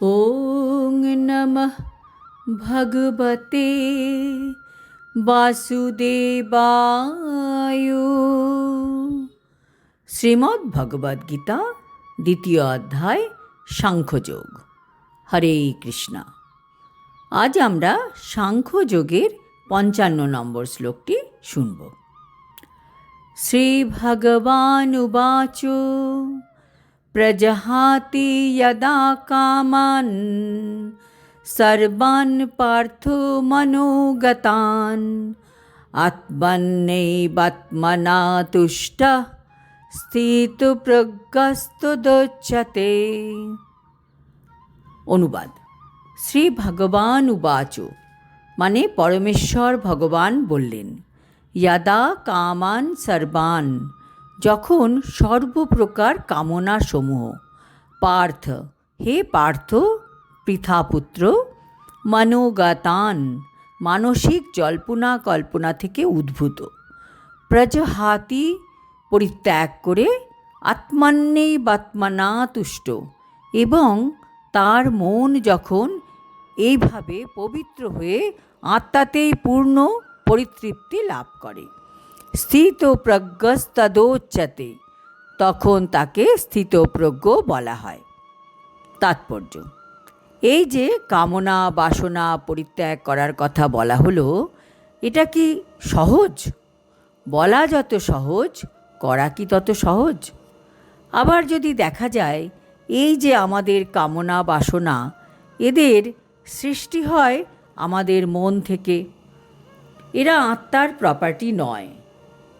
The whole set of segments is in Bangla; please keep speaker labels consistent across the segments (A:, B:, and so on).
A: ॐ नमः भगवते বাসুদেবায় শ্রীমদ্ ভগবদ গীতা দ্বিতীয় অধ্যায় সাংখ্যযোগ হরে কৃষ্ণা আজ আমরা সাংখ্যযোগের পঞ্চান্ন নম্বর শ্লোকটি শুনব শ্রীভগবানুবাচ प्रजहाति यदा कामान्, सर्वान् पार्थो मनोगतान्। आत्मन्नैवत्मना तुष्टः स्थितुप्रगस्तु दुच्यते। अनुवाद। श्री भगवान उवाचो। माने परमेश्वर भगवान बोलें यदा कामान सर्वान् যখন সর্বপ্রকার কামনা সমূহ পার্থ, হে পার্থ, পৃথাপুত্র, মনোগাতান, মানসিক জল্পনা কল্পনা থেকে উদ্ভূত, প্রজহাতি পরিত্যাগ করে আত্মান্নেই বাত্মানা তুষ্ট এবং তার মন যখন এইভাবে পবিত্র হয়ে আত্মাতেই পূর্ণ পরিতৃপ্তি লাভ করে। স্থিত প্রজ্ঞস্তদোচ্চতে তখন তাকে স্থিতপ্রজ্ঞ বলা হয়। তাৎপর্য। এই যে কামনা, বাসনা পরিত্যাগ করার কথা বলা হলো, এটা কি সহজ? বলা যত সহজ, করা কি তত সহজ? আবার যদি দেখা যায়, এই যে আমাদের কামনা, বাসনা, এদের সৃষ্টি হয় আমাদের মন থেকে, এরা আত্মার প্রপার্টি নয়।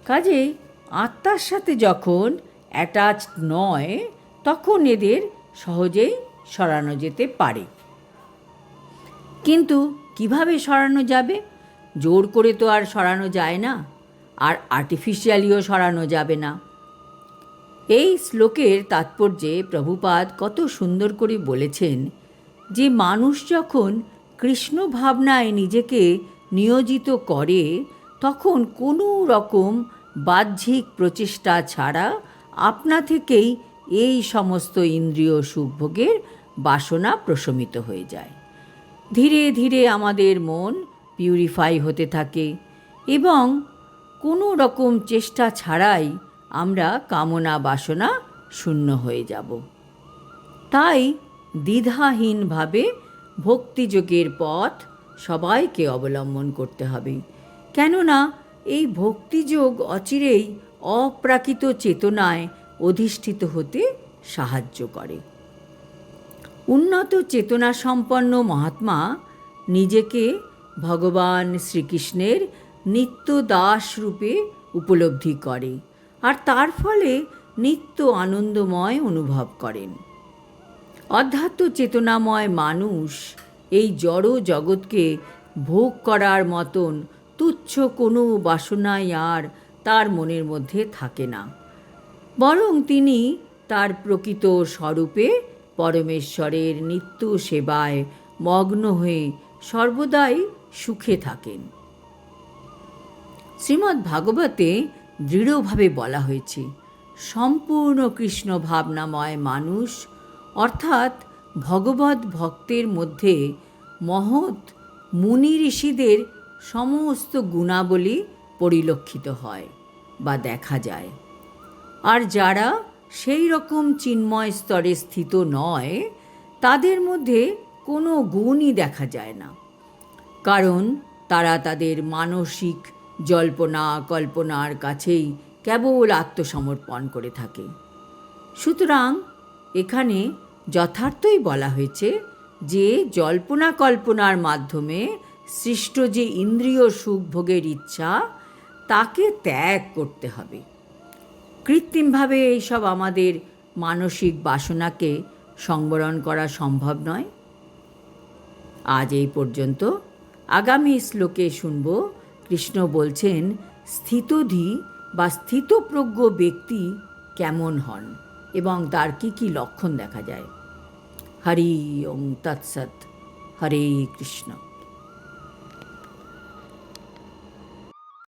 A: কাজেই আত্মার সাথে যখন অ্যাটাচ নয়, তখন এদের সহজেই সরানো যেতে পারে। কিন্তু কীভাবে সরানো যাবে? জোর করে তো আর সরানো যায় না, আর আর্টিফিশিয়ালিও সরানো যাবে না। এই শ্লোকের তাৎপর্যে প্রভুপাদ কত সুন্দর করে বলেছেন যে মানুষ যখন কৃষ্ণ ভাবনায় নিজেকে নিয়োজিত করে তখন কোনো রকম বাহ্যিক প্রচেষ্টা ছাড়া আপনা থেকেই এই সমস্ত ইন্দ্রিয় সুখভোগের বাসনা প্রশমিত হয়ে যায়। ধীরে ধীরে আমাদের মন পিউরিফাই হতে থাকে এবং কোনো রকম চেষ্টা ছাড়াই আমরা কামনা বাসনা শূন্য হয়ে যাব। তাই দ্বিধাহীনভাবে ভক্তিযোগের পথ সবাইকে অবলম্বন করতে হবে। কেননা এই ভক্তিযোগ অচিরেই অপ্রাকৃত চেতনায় অধিষ্ঠিত হতে সাহায্য করে। উন্নত চেতনা সম্পন্ন মহাত্মা নিজেকে ভগবান শ্রীকৃষ্ণের নিত্য দাস রূপে উপলব্ধি করে আর তার ফলে নিত্য আনন্দময় অনুভব করেন। অধ্যাত্ম চেতনাময় মানুষ এই জড় জগৎকে ভোগ করার মতন তুচ্ছ কোনো বাসনাই আর তার মনের মধ্যে থাকে না। বরং তিনি তার প্রকৃত স্বরূপে পরমেশ্বরের নিত্য সেবায় মগ্ন হয়ে সর্বদাই সুখে থাকেন। শ্রীমদ্ ভাগবতে দৃঢ়ভাবে বলা হয়েছে, সম্পূর্ণ কৃষ্ণ ভাবনাময় মানুষ, অর্থাৎ ভগবত ভক্তের মধ্যে মহৎ মুনি ঋষিদের সমস্ত গুণাবলী পরিলক্ষিত হয় বা দেখা যায়। আর যারা সেই রকম চিন্ময় স্তরে স্থিত নয়, তাদের মধ্যে কোনো গুণই দেখা যায় না। কারণ তারা তাদের মানসিক জল্পনা, কল্পনার কাছেই কেবল আত্মসমর্পণ করে থাকে। সুতরাং এখানে যথার্থই বলা হয়েছে যে জল্পনা কল্পনার মাধ্যমে সৃষ্ট যে ইন্দ্রিয় সুখভোগের ইচ্ছা, তাকে ত্যাগ করতে হবে। কৃত্রিমভাবে এইসব আমাদের মানসিক বাসনাকে সংবরণ করা সম্ভব নয়। আজ এই পর্যন্ত আগামী শ্লোকে শুনব, কৃষ্ণ বলছেন, স্থিতধি বা স্থিতপ্রজ্ঞ ব্যক্তি কেমন হন এবং তার কি কি লক্ষণ দেখা যায়? হরি ওং তৎসৎ। হরে কৃষ্ণ।